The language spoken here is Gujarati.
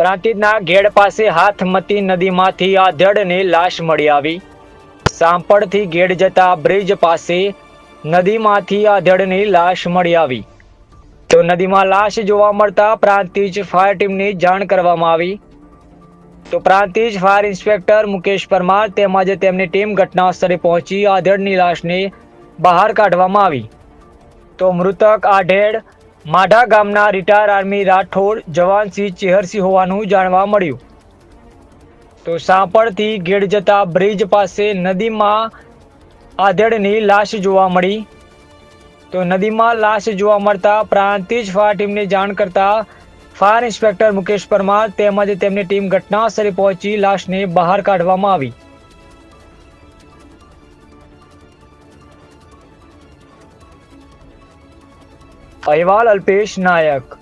પ્રાંતિજના ઘેડ પાસે હાથમતી નદીમાંથી આધેડની લાશ મળી આવી. સાંપડથી ઘેડ જતા બ્રિજ પાસે નદીમાંથી આધેડની લાશ મળી આવી. તો નદીમાં લાશ જોવા મળતા પ્રાંતિજ ફાયર ટીમની જાણ કરવામાં આવી. તો પ્રાંતિજ ફાયર ઇન્સ્પેક્ટર મુકેશ પરમાર તેમજ તેમની ટીમ ઘટના સ્થળે પહોંચી આધેડની લાશને બહાર કાઢવામાં આવી. તો મૃતક આઢેડ માઢા ગામના રિટાયર આર્મી રાઠોડ જવાનસિંહ ચેહરસિંહ હોવાનું જાણવા મળ્યું. તો સાંપડથી ગેડ જતા બ્રિજ પાસે નદીમાં આધેડની લાશ જોવા મળી. તો નદીમાં લાશ જોવા મળતા પ્રાંતિજ ફાયર ટીમને જાણ કરતા ફાયર ઇન્સ્પેક્ટર મુકેશ પરમાર તેમજ તેમની ટીમ ઘટનાસ્થળે પહોંચી લાશને બહાર કાઢવામાં આવી. અહેવાલ અલ્પેશ નાયક